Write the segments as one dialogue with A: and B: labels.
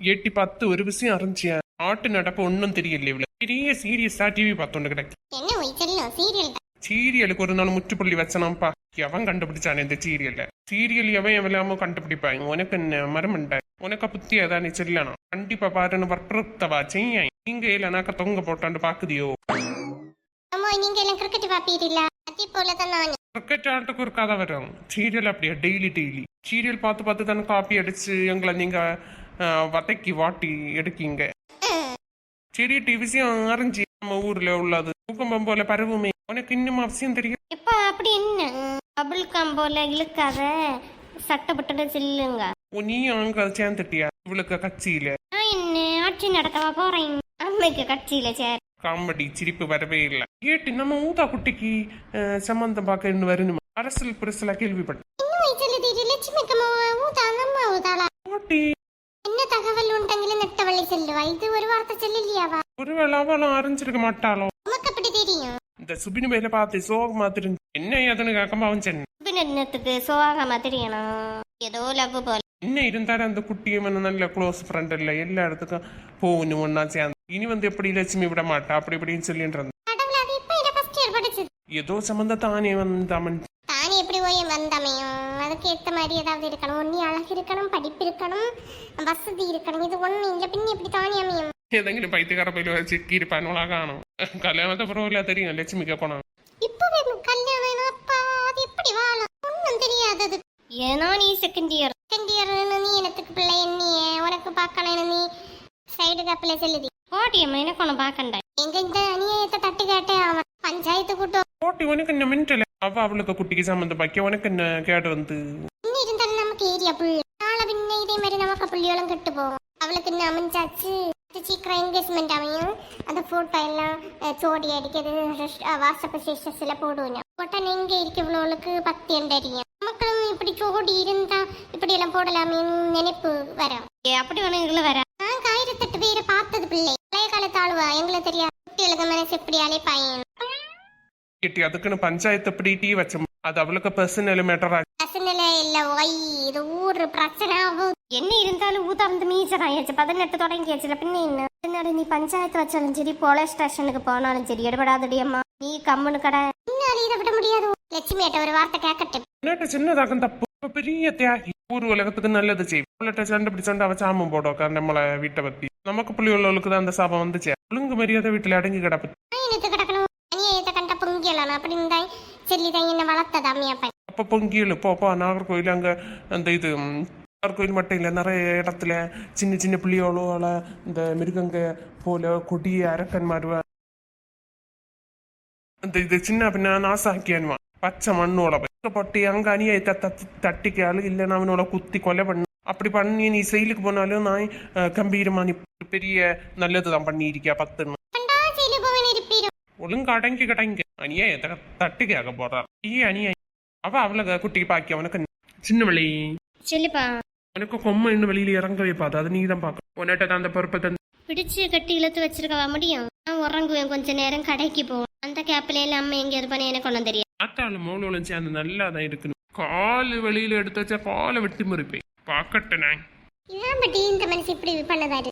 A: எட்டி பார்த்து ஒரு விஷயம் அறிஞ்சியா? நாட்டு நடப்பு ஒன்றும் தெரியல இவ்வளவு பெரிய சீரியஸா டிவி பார்த்தோண்டு கிடக்கு. சீரியலுக்கு ஒரு நாள் முற்றுப்புள்ளி வச்சனாம்ப்பா. எவன் கண்டுபிடிச்சானே இந்த சீரியல்ல சீரியல் எவன் எவ்வளவு கண்டுபிடிப்பாங்க உனக்கு என்ன மரமண்ட? உனக்கு புத்தி அதானே செல்லணும் கண்டிப்பா பாருன்னு வற்புறுத்தவா செய்ய? நீங்க இல்லைனாக்க தொங்க போட்டாண்டு பாக்குதியோ?
B: கிரிக்கெட் பாப்பீரில்ல அதே போல தான் நான்.
A: கிரிக்கெட் ஆட்டுக்கு ஒரு கதை வரும் சீரியல் அப்படியா? டெய்லி டெய்லி சீரியல் பார்த்து பார்த்து தானே காப்பி அடிச்சு எங்களை நீங்க வதக்கி வாட்டி எடுக்கீங்க. சரி விஷயம் அறிஞ்சு நம்ம ஊர்ல உள்ளது. பூகம்பம் போல பரவுமே. உனக்கு இன்னும் அவசியம் தெரியும்?
B: இப்ப அப்படி என்ன? பபிள் கம் போல இழுக்காத. சட்டப்பட்டு செல்லுங்க.
A: நீ அங்க சேர்ந்துட்டியா? இவளுக்கு கட்சியில.
B: என்ன ஆட்சி நடத்தவா போறேன்? அம்மைக்கு கட்சியில சேர்.
A: காமெடி சிரிப்பு வரவே இல்லை. கேட்டு நம்ம ஊதா குட்டிக்கு சம்பந்தம் பார்க்க இன்னும் வரணுமா? அரசியல் புரசலா கேள்விப்பட்டேன்.
B: விட்டாங்களே நெட்டவள்ளி செல்லுவா. இது ஒரு வார்த்தை சொல்லலையாவா
A: ஒருவேளை அவளும் அறிஞ்சிருக்க மாட்டாளோ?
B: உனக்கு அப்படி தெரியும்?
A: இந்த சுபின் வேலை பார்த்து சோகமா தெரிஞ்சு என்ன ஏதுன்னு கேட்காம அவன் சென்ன
B: சுபின் என்னத்துக்கு சோகமா தெரியணும் ஏதோ லவ் போல.
A: என்ன இருந்தாலும் அந்த குட்டியும் என்ன நல்ல க்ளோஸ் ஃப்ரெண்ட் இல்லை. எல்லா இடத்துக்கும் போகணும் ஒன்னா சேர்ந்து. இனி வந்து எப்படி லட்சுமி விட மாட்டா? அப்படி இப்படின்னு சொல்லிட்டு
B: இருந்தேன்
A: ஏதோ சம்மந்த தானே வந்தாமன்.
B: தானே எப்படி போய் வந்தாமையும் அவளுக்கு ஏற்ற மாதிரி ஏதாவது இருக்கணும். ஒன்று அழகு இருக்கணும் படிப்பு இருக்கணும் வசதி இருக்கணும். இது ஒன்று இல்லை. பின் எப்படி தானே அமையும்?
A: ഏതെങ്കിലും പൈത്തുകാരെ പേര് വെച്ചിട്ട് ഇരിപ്പാനുള്ള കാണും. കല്യാണത്തെ പുറമില്ല
B: തരും ലക്ഷ്മിക്ക് പോണം. ஏன்னா நீ செகண்ட் இயர் செகண்ட் இயர் நீ எனக்கு பிள்ளை என்னையே உனக்கு பார்க்கணும் நீ சைடு கப்பில் செல்லுதி ஓட்டியம்மா எனக்கு ஒன்று பார்க்கண்டா எங்க இந்த கூட்டம்
A: போட்டி உனக்கு என்ன மின்டல அவ அவளுக்கு குட்டிக்கு சம்பந்தம் பாக்கி உனக்கு என்ன கேடு வந்து
B: இன்னும் இருந்தாலும் நமக்கு ஏரியா புள்ளி நாளை பின்ன இதே மாதிரி நமக்கு புள்ளியோളം கெட்டு போகும் அவளுக்கு இன்னும் அமைஞ்சாச்சு அது சீக்கிரம் என்கேஜ்மெண்ட் அமையும் அந்த போட்டோ எல்லாம் அஹ், ஜோடி அடிக்கிறது வாட்ஸ்அப் ஸ்டேட்டஸ்ல போடுவேன் போட்டா எங்க இருக்கு இவ்வளவுக்கு பத்தி தெரியும் மக்களும் இப்படி ஜோடி இருந்தா இப்படி எல்லாம் போடலாமே நினைப்பு வரும் அப்படி ஒண்ணு வர நாங்க ஆயிரத்தெட்டு பேரை பார்த்தது பிள்ளை பழைய காலத்து ஆளுவா எங்களுக்கு தெரியாது குட்டிகளுக்கு மனசு எப்படி அழைப்பாயன்
A: கிட்டி அதுக்குன்னு பஞ்சாயத்து அப்படி டீ வச்ச அது அவளுக்கு பர்சனல் மேட்டர்
B: பர்சனல் இல்ல ஒய் இது ஊர் பிரச்சனை என்ன இருந்தாலும் ஊதாந்து மீச்சர் ஆயிடுச்சு பதினெட்டு தொடங்கியாச்சு பின்ன என்ன என்னடா நீ பஞ்சாயத்து வச்சாலும் சரி போலீஸ் ஸ்டேஷனுக்கு போனாலும் சரி எடுபடாதடி அம்மா நீ கம்முன்னு கடை இன்னும் இதை விட முடியாது லட்சுமியிட்ட ஒரு வார்த்தை கேட்கட்டும்
A: என்னட்ட சின்னதாகும் தப்பு பெரிய தியாகி ஊர் உலகத்துக்கு நல்லது செய்யும் அவள்கிட்ட சண்டை பிடிச்சோண்டு அவன் சாமம் போடுவாக்கா நம்மள வீட்டை பத்தி நமக்கு புள்ளி உள்ளவளுக்கு தான் அந்த சாபம் வந்துச்சு ஒழுங்கு மரியாதை வீட்டுல அடங்கி கிடப்பு
B: கண்ட பொங்கியலாம் அப்படின்னு தான் சொல்லி தான் என்ன வளர்த்தது அம்மியப்பன்.
A: அப்ப பொங்கியல் போப்பா நாகர்கோயில் அங்க அந்த இது நாகர்கோயில் மட்டும் இல்லை நிறைய இடத்துல சின்ன சின்ன பிள்ளையோளோல இந்த மிருகங்க போல கொடிய அரக்கன்மார் அந்த இது சின்ன பின்ன நாசாக்கியன்வான் பச்சை மண்ணோட பட்டு அங்க அநியாயத்தை தத்தி தட்டிக்காலு இல்லைன்னா அவனோட குத்தி கொலை பண்ண. அப்படி பண்ணி நீ செயலுக்கு போனாலும் நான் கம்பீரமா நீ பெரிய நல்லது தான் பண்ணியிருக்கியா பத்துன்னு. ஒழுங்கு அடங்கி கடங்க அநியாயத்தை தட்டி கேட்க போறார் ஈ அநியாயம் அவ அவளை குட்டிக்கு பாக்கி அவனுக்கு சின்ன வழி
B: சொல்லுப்பா.
A: உனக்கு கொம்மை இன்னும் வெளியில இறங்கவே பார்த்து அதை நீ தான் பார்க்க உன்னிட்ட தான் அந்த பொறுப்பை தந்து
B: பிடிச்சு கட்டி இழுத்து வச்சிருக்கவா முடியும்? நான் உறங்குவேன். கொஞ்ச நேரம் கடைக்கு போவோம் அந்த கேப்ல எல்லாம் அம்மா எங்க இருப்பானு எனக்கு ஒன்றும் தெரியும்
A: ஆத்தாள் மோளும் சேர்ந்து நல்லா தான் இருக்கணும். கால் வெளியில எடுத்து வச்சா காலை வெட்டி முறிப்பேன். பார்க்கட்ட நான்.
B: இதான் பட்டி இந்த மனசு இப்படி பண்ணதாரு.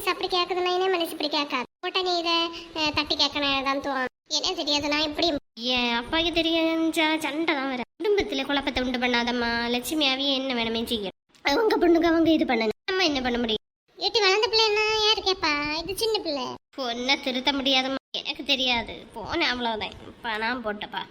B: மனசு அப்படி கேட்குதுன்னா என்ன மனசு இப்படி கேட்காது. உடனே இதை தட்டி கேட்கணும் தான் தோணும் என்ன தெரியாது நான் இப்படி என் அப்பாவுக்கு தெரிஞ்சா சண்டை தான் வர குடும்பத்துல குழப்பத்தை உண்டு பண்ணாதம்மா. லட்சுமி அவிய என்ன வேணுமே செய்யும். அவங்க பொண்ணுக்கு அவங்க இது பண்ணணும். நம்ம என்ன பண்ண முடியும்? ஏட்டி வளர்ந்த பிள்ளைன்னா யாரு கேப்பா? இது சின்ன பிள்ளை. பொண்ணை திருத்த முடியாதம்மா. எனக்கு தெரியாது. போனேன் அவ்வளவுதான். பணம் போட்டப்பா.